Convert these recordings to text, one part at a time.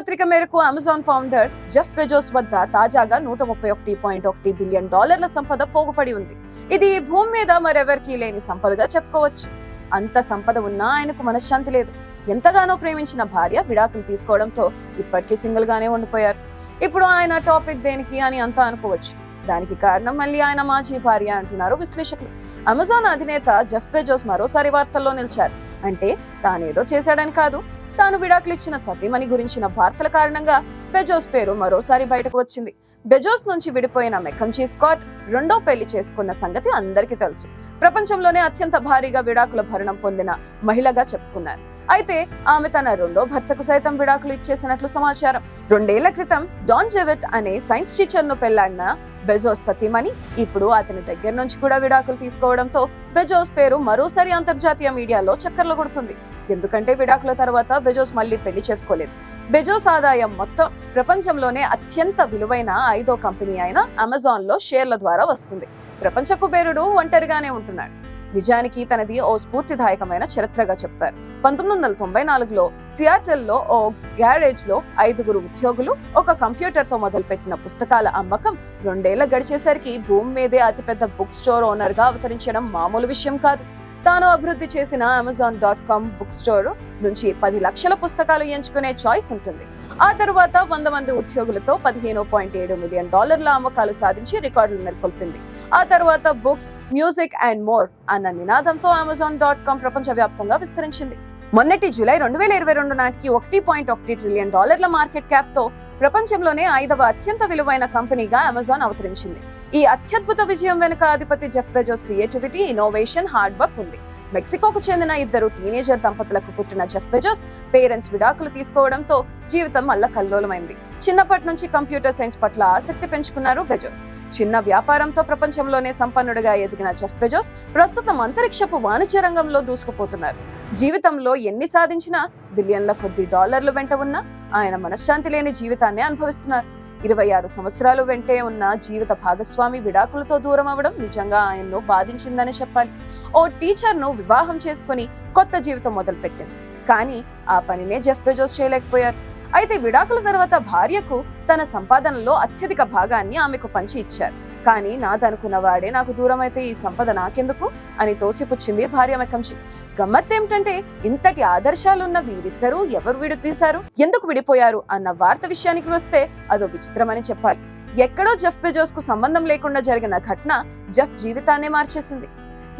పత్రిక మేరకు Amazon founder Jeff Bezos వద్ద తాజాగా నూట ముప్పై ఒకటి పాయింట్ ఒకటి బిలియన్ డాలర్ల సంపద పోగుపడి ఉంది. ఇది భూమి మీద మరెవరికీ లేని సంపదగా చెప్పుకోవచ్చు. అంత సంపద ఉన్నా ఆయనకు మనశ్శాంతి లేదు. ఎంతగానో ప్రేమించిన భార్య విడాకులు తీసుకోవడంతో ఇప్పటికీ సింగిల్ గానే ఉండిపోయారు. ఇప్పుడు ఆయన టాపిక్ దేనికి అని అంతా అనుకోవచ్చు. దానికి కారణం మళ్ళీ ఆయన మాజీ భార్య అంటున్నారు విశ్లేషకులు. అమెజాన్ అధినేత జెఫ్ బెజోస్ మరోసారి వార్తల్లో నిలిచారు. అంటే తానేదో చేశాడని కాదు. తాను విడాకులు ఇచ్చిన సతీమణి గురించిన వార్తల కారణంగా బెజోస్ పేరు మరోసారి బయటకు వచ్చింది. బెజోస్ నుంచి విడిపోయిన మెకంచీ స్కాట్ రెండో పెళ్ళి చేసుకున్న సంగతి అందరికీ తెలుసు. ప్రపంచంలోనే అత్యంత భారీగా విడాకుల భరణం పొందిన మహిళగా చెప్పుకున్నారు. అయితే ఆమె తన రెండో భర్తకు సైతం విడాకులు ఇచ్చేసినట్లు సమాచారం. రెండేళ్ళ క్రితం డాన్ జెవెట్ అనే సైన్స్ టీచర్ను పెళ్ళాడిన బెజోస్ సతీమణి ఇప్పుడు అతని దగ్గర నుంచి కూడా విడాకులు తీసుకోవడంతో బెజోస్ పేరు మరోసారి అంతర్జాతీయ మీడియాలో చక్కర్లు కొడుతుంది. ఎందుకంటే విడాకుల తర్వాత బెజోస్ మళ్ళీ పెళ్ళి చేసుకోలేదు. బెజోస్ ఆదాయం మొత్తం ప్రపంచంలోనే అత్యంత విలువైన ఐదో కంపెనీ అయిన అమెజాన్లో షేర్ల ద్వారా వస్తుంది. ప్రపంచ కుబేరుడు ఒంటరిగానే ఉంటున్నాడు. నిజానికి తనది ఓ స్ఫూర్తిదాయకమైన చరిత్రగా చెప్తారు. పంతొమ్మిది వందల తొంభై నాలుగులో సియాటెల్లో ఓ గ్యారేజ్లో ఐదుగురు ఉద్యోగులు ఒక కంప్యూటర్తో మొదలుపెట్టిన పుస్తకాల అమ్మకం రెండేళ్ళ గడిచేసరికి భూమి మీదే అతిపెద్ద బుక్ స్టోర్ ఓనర్గా అవతరించడం మామూలు విషయం కాదు. తాను అభివృద్ధి చేసిన Amazon dot com book store నుంచి పది లక్షల పుస్తకాలు ఎంచుకునే చాయిస్ ఉంటుంది. ఆ తర్వాత వంద మంది ఉద్యోగులతో పదిహేను పాయింట్ ఏడు మిలియన్ డాలర్ల అమ్మకాలు సాధించి రికార్డులు నెలకొల్పింది. ఆ తర్వాత బుక్స్ మ్యూజిక్ అండ్ మోర్ అన్న నినాదంతో అమెజాన్ డాట్ కామ్ ప్రపంచవ్యాప్తంగా విస్తరించింది. మొన్నటి జూలై రెండు వేల ఇరవై రెండు నాటికి ఒకటి పాయింట్ ఒకటి ట్రిలియన్ డాలర్ల మార్కెట్ క్యాప్తో ప్రపంచంలోనే ఐదవ అత్యంత విలువైన కంపెనీగా అమెజాన్ అవతరించింది. ఈ అత్యద్భుత విజయం వెనుక అధిపతి Jeff Bezos creativity innovation hard work ఉంది. మెక్సికోకు చెందిన ఇద్దరు టీనేజర్ దంపతులకు పుట్టిన జెఫ్ బెజోస్ పేరెంట్స్ విడాకులు తీసుకోవడంతో జీవితం మల్ల కల్లోలమైంది చిన్నప్పటి నుంచి కంప్యూటర్ సైన్స్ పట్ల ఆసక్తి పెంచుకున్నారు బెజోస్. చిన్న వ్యాపారంతో ప్రపంచంలోనే సంపన్నుడిగా ఎదిగిన జెఫ్ బెజోస్ ప్రస్తుతం అంతరిక్షపు వాణిజ్య రంగంలో దూసుకుపోతున్నారు. జీవితంలో ఎన్ని సాధించినా బిలియన్ల కొద్ది డాలర్లు వెంట ఉన్నా ఆయన మనశ్శాంతి లేని జీవితాన్ని అనుభవిస్తున్నారు. ఇరవై ఆరు సంవత్సరాలు వెంటే ఉన్న జీవిత భాగస్వామి విడాకులతో దూరం అవడం నిజంగా ఆయన్ను బాధించిందని చెప్పాలి. ఓ టీచర్ను వివాహం చేసుకుని కొత్త జీవితం మొదలుపెట్టింది. కానీ ఆ పనినే జెఫ్ బెజోస్ చేయలేకపోయారు. అయితే విడాకుల తర్వాత భార్యకు తన సంపాదనలో అత్యధిక భాగాన్ని ఆమెకు పంచి ఇచ్చారు. కానీ నాదనుకున్న వాడే నాకు దూరం అయితే ఈ సంపద నాకెందుకు? అని తోసిపుచ్చింది భార్య మెకంచి గమ్మత్ ఏమిటంటే ఇంతటి ఆదర్శాలున్న వీరిద్దరూ ఎవరు విడదీశారు ఎందుకు విడిపోయారు? అన్న వార్త విషయానికి వస్తే అదో విచిత్రమని చెప్పాలి. ఎక్కడో జెఫ్ బెజోస్కు సంబంధం లేకుండా జరిగిన ఘటన జఫ్ జీవితాన్నే మార్చేసింది.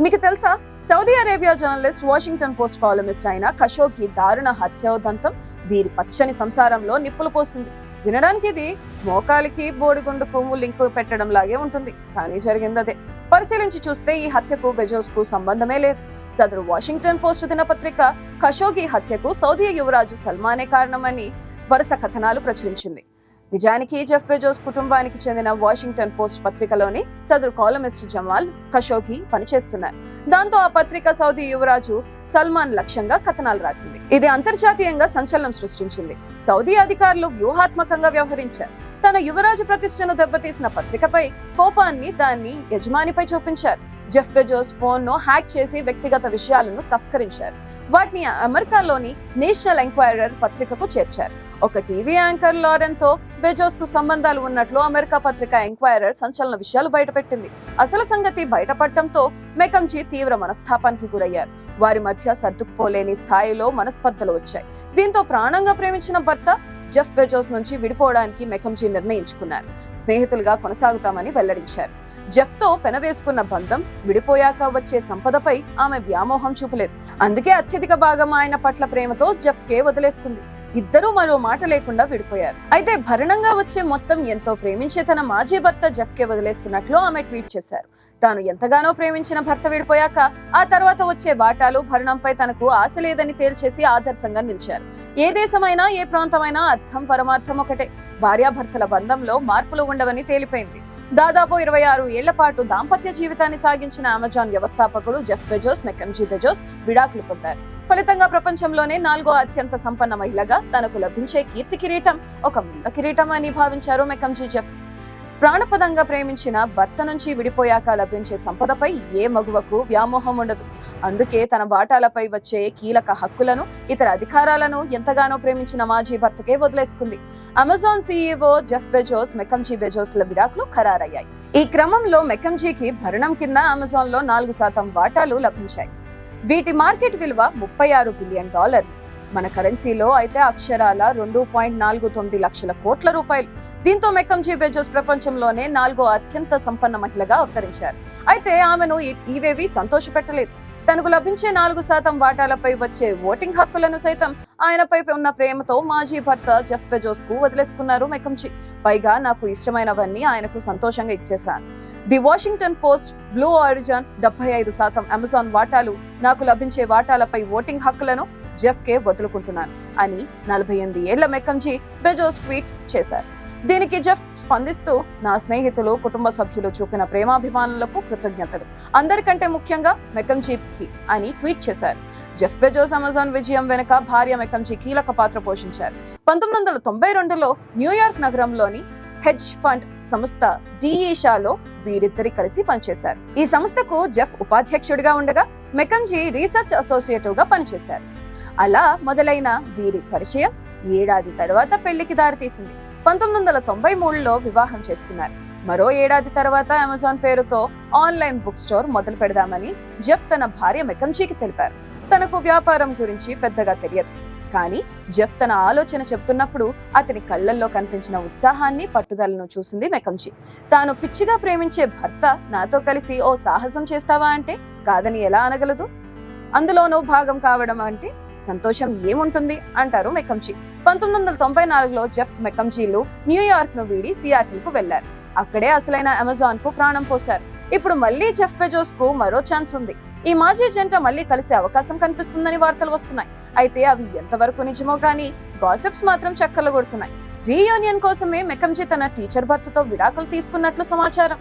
మీకు తెలుసా? Saudi Arabia journalist Washington Post columnist అయిన ఖషోగి దారుణ హత్యోదంతం వీరి పచ్చని సంసారంలో నిప్పులు పోసింది వినడానికి ఇది మోకాలికి బోడిగుండు కొమ్ము లింకు పెట్టడం లాగే ఉంటుంది. కానీ జరిగింది అదే పరిశీలించి చూస్తే ఈ హత్యకు బెజోస్కు సంబంధమే లేదు. సదరు వాషింగ్టన్ పోస్ట్ దినపత్రిక ఖషోగి హత్యకు సౌదీ యువరాజు సల్మానే కారణమని వరుస కథనాలు ప్రచురించింది. నిజానికి జెఫ్ బెజోస్ కుటుంబానికి చెందిన వాషింగ్టన్ పోస్ట్ పత్రికలోని సదరు కాలమిస్ట్ జమాల్ ఖషోగి పనిచేస్తున్నారు. దాంతో ఆ పత్రిక సౌదీ యువరాజు సల్మాన్ లక్ష్యంగా కథనాలు రాసింది. ఇది అంతర్జాతీయంగా సంచలనం సృష్టించింది. సౌదీ అధికారులు వ్యూహాత్మకంగా వ్యవహరించారు. తన యువరాజు ప్రతిష్టను దెబ్బతీసిన పత్రికపై కోపాన్ని దాన్ని యజమానిపై చూపించారు. జెఫ్ బెజోస్ ఫోన్ను హ్యాక్ చేసి వ్యక్తిగత విషయాలను తస్కరించారు. వాటిని అమెరికాలోని నేషనల్ ఎంక్వైరర్ పత్రికకు చేర్చారు. ఒక టీవీ యాంకర్ లారెన్తో బెజోస్కు సంబంధాలు ఉన్నట్లు అమెరికా పత్రిక ఎంక్వైరర్ సంచలన విషయాలు బయటపెట్టింది. అసలు సంగతి బయటపడటంతో మెకంజీ తీవ్ర మనస్తాపానికి గురయ్యారు. వారి మధ్య సర్దుకుపోలేని స్థాయిలో మనస్పర్ధలు వచ్చాయి. దీంతో ప్రాణంగా ప్రేమించిన భర్త జెఫ్ బెజోస్ నుంచి విడిపోవడానికి మెకంజీ నిర్ణయించుకున్నారు. స్నేహితులుగా కొనసాగుతామని వెల్లడించారు. జెఫ్తో పెనవేసుకున్న బంధం విడిపోయాక వచ్చే సంపదపై ఆమె వ్యామోహం చూపలేదు. అందుకే అత్యధిక భాగం ఆయన పట్ల ప్రేమతో జెఫ్ కే వదిలేసుకుంది. ఇద్దరూ మరో మాట లేకుండా విడిపోయారు. అయితే భరణంగా వచ్చే మొత్తం ఎంతో ప్రేమించే తన మాజీ భర్త జెఫ్ కే వదిలేస్తున్నట్లు ఆమె ట్వీట్ చేశారు. తాను ఎంతగానో ప్రేమించిన భర్త విడిపోయాక ఆ తర్వాత వచ్చే వాటాలు భరణంపై తనకు ఆశ లేదని తేల్చేసి ఆదర్శంగా నిలిచారు. ఏ దేశమైనా ఏ ప్రాంతమైనా అర్థం పరమార్థం ఒకటే. భార్యాభర్తల బంధంలో మార్పులు ఉండవని తేలిపోయింది. దాదాపు ఇరవై ఆరు ఏళ్ళ పాటు దాంపత్య జీవితాన్ని సాగించిన అమెజాన్ వ్యవస్థాపకుడు జెఫ్ బెజోస్ మెకంజీ బెజోస్ విడాకులు పొందారు. ఫలితంగా ప్రపంచంలోనే నాలుగో అత్యంత సంపన్న మహిళగా తనకు లభించే కీర్తి కిరీటం ఒక ముళ్ళ కిరీటం అని భావించారు మెకంజీ జెఫ్. ప్రాణపదంగా ప్రేమించిన భర్త నుంచి విడిపోయాక లభించే సంపదపై ఏ మగువకు వ్యామోహం ఉండదు. అందుకే తన వాటాలపై వచ్చే కీలక హక్కులను ఇతర అధికారాలను ఎంతగానో ప్రేమించిన మాజీ భర్తకే వదిలేసుకుంది. Amazon CEO Jeff Bezos MacKenzie బెజోస్ల విడాకులు ఖరారయ్యాయి. ఈ క్రమంలో మెకంజీకి భరణం కింద అమెజాన్లో నాలుగు శాతం వాటాలు లభించాయి. వీటి మార్కెట్ విలువ ముప్పై ఆరు బిలియన్ డాలర్లు మన కరెన్సీలో అయితే అక్షరాల రెండు పాయింట్ నాలుగు తొమ్మిది లక్షల కోట్ల రూపాయలు. దీంతో మెకంజీ బెజోస్ ప్రపంచంలోనే నాలుగో అత్యంత సంపన్న మహిళగా అవతరించారు. అయితే ఆమెను ఇవేవి సంతోషపెట్టలేదు. తనకు లభించే నాలుగు శాతం వాటాలపై వచ్చే ఓటింగ్ హక్కులను సైతం ఆయనపై ఉన్న ప్రేమతో మాజీ భర్త జెఫ్ బెజోస్కు వదిలేసుకున్నారు మెకంచి పైగా నాకు ఇష్టమైనవన్నీ ఆయనకు సంతోషంగా ఇచ్చేశాను the Washington Post Blue Origin డెబ్బై ఐదు శాతం అమెజాన్ వాటాలు నాకు లభించే వాటాలపై ఓటింగ్ హక్కులను జెఫ్ కే వదులుకుంటున్నాను అని నలభై ఎనిమిది ఏళ్ళ మెకంజీ బెజోస్ ట్వీట్ చేశారు. దీనికి జెఫ్ స్పందిస్తూ నా స్నేహితులు కుటుంబ సభ్యులు చూపిన ప్రేమాభిమానులకు కృతజ్ఞతలు. అందరికంటే ముఖ్యంగా మెకంజీకి అని ట్వీట్ చేశారు. జెఫ్ బెజోస్ అమెజాన్ విజయం వెనుక భార్య మెకంజీ కీలక పాత్ర పోషించారు. పంతొమ్మిది వందల తొంభై రెండులో న్యూయార్క్ నగరంలోని హెడ్జ్ ఫండ్ సంస్థ డిఈషాలో వీరిద్దరి కలిసి పనిచేశారు. ఈ సంస్థకు జెఫ్ ఉపాధ్యక్షుడిగా ఉండగా మెకంజీ రీసెర్చ్ అసోసియేటివ్గా పనిచేశారు. అలా మొదలైన వీరి పరిచయం ఏడాది తర్వాత పెళ్ళికి దారితీసింది. పంతొమ్మిది వందల తొంభై మూడులో వివాహం చేసుకున్నారు. మరో ఏడాది తర్వాత అమెజాన్ పేరుతో ఆన్లైన్ బుక్ స్టోర్ మొదలు పెడదామని జెఫ్ తన భార్య మెకంజీకి తెలిపారు. తనకు వ్యాపారం గురించి పెద్దగా తెలియదు. కానీ జెఫ్ తన ఆలోచన చెబుతున్నప్పుడు అతని కళ్ళల్లో కనిపించిన ఉత్సాహాన్ని పట్టుదలను చూసింది మెకంజీ. తాను పిచ్చిగా ప్రేమించే భర్త నాతో కలిసి ఓ సాహసం చేస్తావా అంటే కాదని ఎలా అనగలదు? అందులోనూ భాగం కావడం అంటే సంతోషం ఏముంటుంది? అంటారు మెకంజీ పంతొమ్మిది వందల తొంభై నాలుగులో జెఫ్ మెకంజీలు న్యూయార్క్ను వీడి సియాటిల్కు వెళ్ళారు అక్కడే అసలైన అమెజాన్కు ప్రాణం పోశారు. ఇప్పుడు మళ్ళీ జెఫ్ బెజోస్కు మరో ఛాన్స్ ఉంది. ఈ మాజీ జంట మళ్ళీ కలిసే అవకాశం కనిపిస్తుందని వార్తలు వస్తున్నాయి. అయితే అవి ఎంతవరకు నిజమో కానీ గాసిప్స్ మాత్రం చక్కర్లు కొడుతున్నాయి. రీయూనియన్ కోసమే మెకంజీ తన టీచర్ భర్తతో విడాకులు తీసుకున్నట్లు సమాచారం.